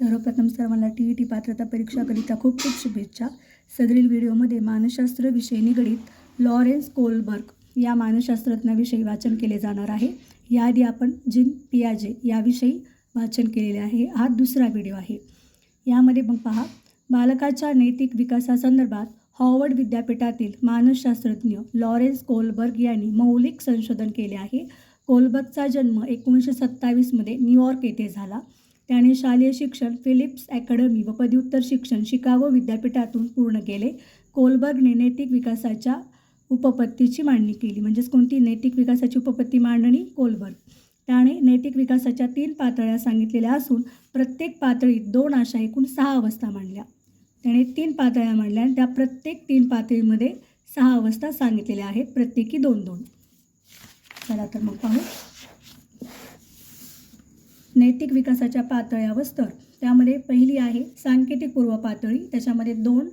सर्वप्रथम सर्वांना T E T पात्रता परीक्षाकरिता खूप खूप शुभेच्छा. सदरील व्हिडिओमध्ये मानसशास्त्र विषय निगडीत लॉरेन्स कोलबर्ग या मानसशास्त्रज्ञाविषयी वाचन केले जाणार आहे. याआधी आपण जिन पियाजे याविषयी वाचन केलेले आहे. हा दुसरा व्हिडिओ आहे. यामध्ये मग पहा बालकाच्या नैतिक विकासासंदर्भात हॉवर्ड विद्यापीठातील मानसशास्त्रज्ञ लॉरेन्स कोलबर्ग यांनी मौलिक संशोधन केले आहे. कोलबर्गचा जन्म एकोणीसशे सत्तावीसमध्ये न्यूयॉर्क येथे झाला. त्याने शालेय शिक्षण फिलिप्स अकॅडमी व पदव्युत्तर शिक्षण शिकागो विद्यापीठातून पूर्ण केले. कोलबर्गने नैतिक विकासाच्या उपपत्तीची मांडणी केली. म्हणजेच कोणती? नैतिक विकासाची उपपत्ती मांडणी? कोलबर्ग. त्याने नैतिक विकासाच्या तीन पातळ्या सांगितलेल्या असून प्रत्येक पातळीत दोन अशा एकूण सहा अवस्था मांडल्या. त्याने तीन पातळ्या मांडल्या आणि त्या प्रत्येक तीन पातळीमध्ये सहा अवस्था सांगितलेल्या आहेत. प्रत्येकी दोन दोन. चला तर मग पाहू. नैतिक विकासाच्या पातळ्या व स्तर त्यामध्ये पहिली आहे सांकेतिक पूर्व पातळी. त्याच्यामध्ये दोन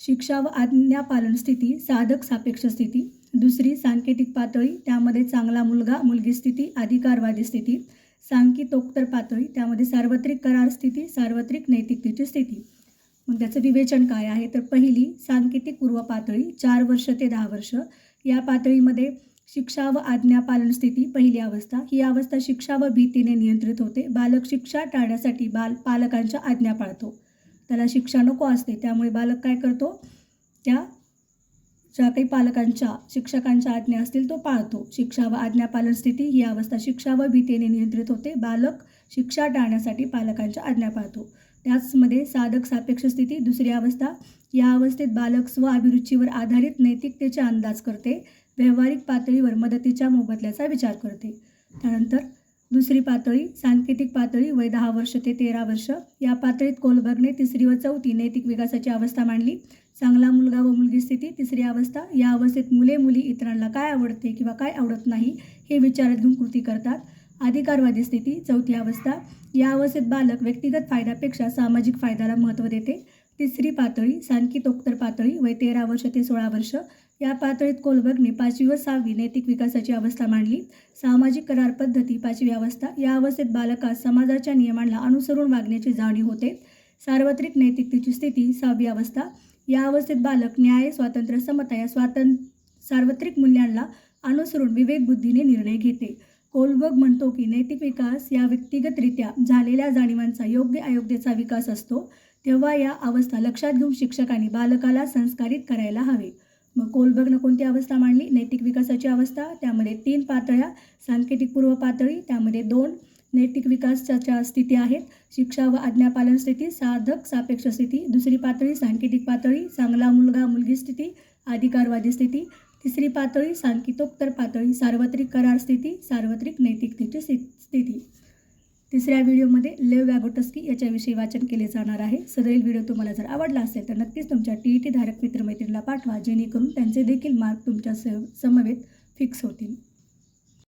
शिक्षा व आज्ञापालन स्थिती साधक सापेक्ष स्थिती. दुसरी सांकेतिक पातळी. त्यामध्ये चांगला मुलगा मुलगी स्थिती अधिकारवादी स्थिती. सांकितोत्तर पातळी. त्यामध्ये सार्वत्रिक करार स्थिती सार्वत्रिक नैतिकतेची स्थिती. मग त्याचं विवेचन काय आहे? तर पहिली सांकेतिक पूर्व पातळी चार वर्ष ते दहा वर्ष. या पातळीमध्ये शिक्षा व आज्ञापालन स्थिती पहिली अवस्था. ही अवस्था शिक्षा व भीतीने नियंत्रित होते. बालक शिक्षा टाळण्यासाठी बाल पालकांच्या आज्ञा पाळतो. त्याला शिक्षा नको असते त्यामुळे बालक काय करतो? त्या ज्या काही पालकांच्या शिक्षकांच्या आज्ञा असतील तो पाळतो. शिक्षा व आज्ञापालन स्थिती ही अवस्था शिक्षा व भीतीने नियंत्रित होते. बालक शिक्षा टाळण्यासाठी पालकांच्या आज्ञा पाळतो. त्याचमध्ये साधक सापेक्ष स्थिती दुसरी अवस्था. या अवस्थेत बालक स्व अभिरुचीवर आधारित नैतिकतेचा अंदाज करते. व्यावहारिक पातळीवर मदतीच्या मोबदल्याचा विचार करते. त्यानंतर दुसरी पातळी सांकेतिक पातळी वय दहा वर्ष ते तेरा वर्ष. या पातळीत कोलबर्गने तिसरी व चौथी नैतिक विकासाची अवस्था मांडली. चांगला मुलगा व मुलगी स्थिती तिसरी अवस्था. या अवस्थेत मुले मुली इतरांना काय आवडते किंवा काय आवडत नाही हे विचारात घेऊन कृती करतात. अधिकारवादी स्थिती चौथी अवस्था. या अवस्थेत बालक व्यक्तिगत फायद्यापेक्षा सामाजिक फायद्याला महत्त्व देते. तिसरी पातळी सांकितोत्तर पातळी वय तेरा वर्ष ते सोळा वर्ष. या पातळीत कोलबर्गने पाचवी व सहावी नैतिक विकासाची अवस्था मांडली. सामाजिक करार पद्धती पाचवी अवस्था. या अवस्थेत बालकास समाजाच्या नियमांना अनुसरून वागण्याची जाणीव होते. सार्वत्रिक नैतिकतेची स्थिती सहावी अवस्था. या अवस्थेत बालक न्याय स्वातंत्र्य समता या स्वातंत्र सार्वत्रिक मूल्यांना अनुसरून विवेकबुद्धीने निर्णय घेते. कोलबर्ग म्हणतो की नैतिक विकास या व्यक्तिगतरित्या झालेल्या जाणीवांचा योग्य अयोग्यचा विकास असतो. तेव्हा या अवस्था लक्षात घेऊन शिक्षकांनी बालकाला संस्कारित करायला हवे. मग कोलबर्गनं कोणती अवस्था मांडली? नैतिक विकासाची अवस्था त्यामध्ये तीन पातळ्या सांकेतिक पूर्व पातळी त्यामध्ये दोन नैतिक विकासाच्या स्थिती आहेत. शिक्षा व आज्ञापालन स्थिती साधक सापेक्ष स्थिती. दुसरी पातळी सांकेतिक पातळी चांगला मुलगा मुलगी स्थिती अधिकारवादी स्थिती. तिसरी पातळी सांकेतोत्तर पातळी सार्वत्रिक करार स्थिती सार्वत्रिक नैतिकतेची स्थिती. तिसऱ्या व्हिडिओमध्ये लेव वॅगोटस्की याच्याविषयी वाचन केले जाणार आहे. सदरील व्हिडिओ तुम्हाला जर आवडला असेल तर नक्कीच तुमच्या टी ई टी धारक मित्रमैत्रिणीला पाठवा जेणेकरून त्यांचे देखील मार्क तुमच्या स समवेत फिक्स होतील.